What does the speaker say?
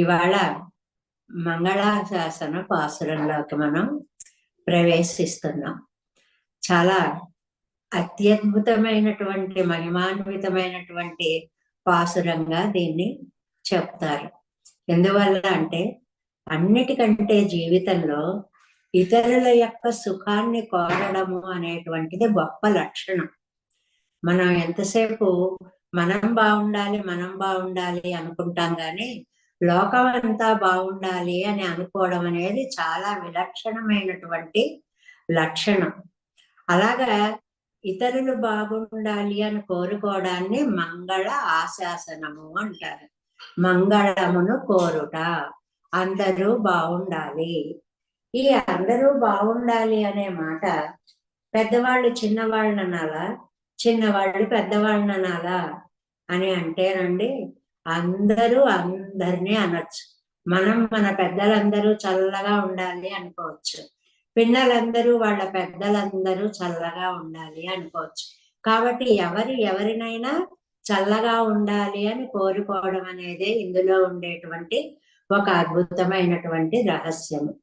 ఇవాళ మంగళాశాసన పాసురంలోకి మనం ప్రవేశిస్తున్నాం. చాలా అత్యద్భుతమైనటువంటి మహిమాన్వితమైనటువంటి పాసురంగా దీన్ని చెప్తారు. ఎందువల్ల అంటే అన్నిటికంటే జీవితంలో ఇతరుల యొక్క సుఖాన్ని కోరడము అనేటువంటిది గొప్ప లక్షణం. మనం ఎంతసేపు మనం బాగుండాలి మనం బాగుండాలి అనుకుంటాం కానీ లోకం అంతా బాగుండాలి అని అనుకోవడం అనేది చాలా విలక్షణమైనటువంటి లక్షణం. అలాగా ఇతరులు బాగుండాలి అని కోరుకోవడాన్ని మంగళ ఆశాసనము అంటారు. మంగళమును కోరుట అందరూ బాగుండాలి. ఈ అందరూ బాగుండాలి అనే మాట పెద్దవాళ్ళు చిన్నవాళ్ళని అనాలా చిన్నవాళ్ళు పెద్దవాళ్ళని అనాలా అని అంటేనండి అందరూ అందరినీ అనొచ్చు. మనం మన పెద్దలందరూ చల్లగా ఉండాలి అనుకోవచ్చు. పిల్లలందరూ వాళ్ళ పెద్దలందరూ చల్లగా ఉండాలి అనుకోవచ్చు. కాబట్టి ఎవరు ఎవరినైనా చల్లగా ఉండాలి అని కోరుకోవడం అనేది ఇందులో ఉండేటువంటి ఒక అద్భుతమైనటువంటి రహస్యము.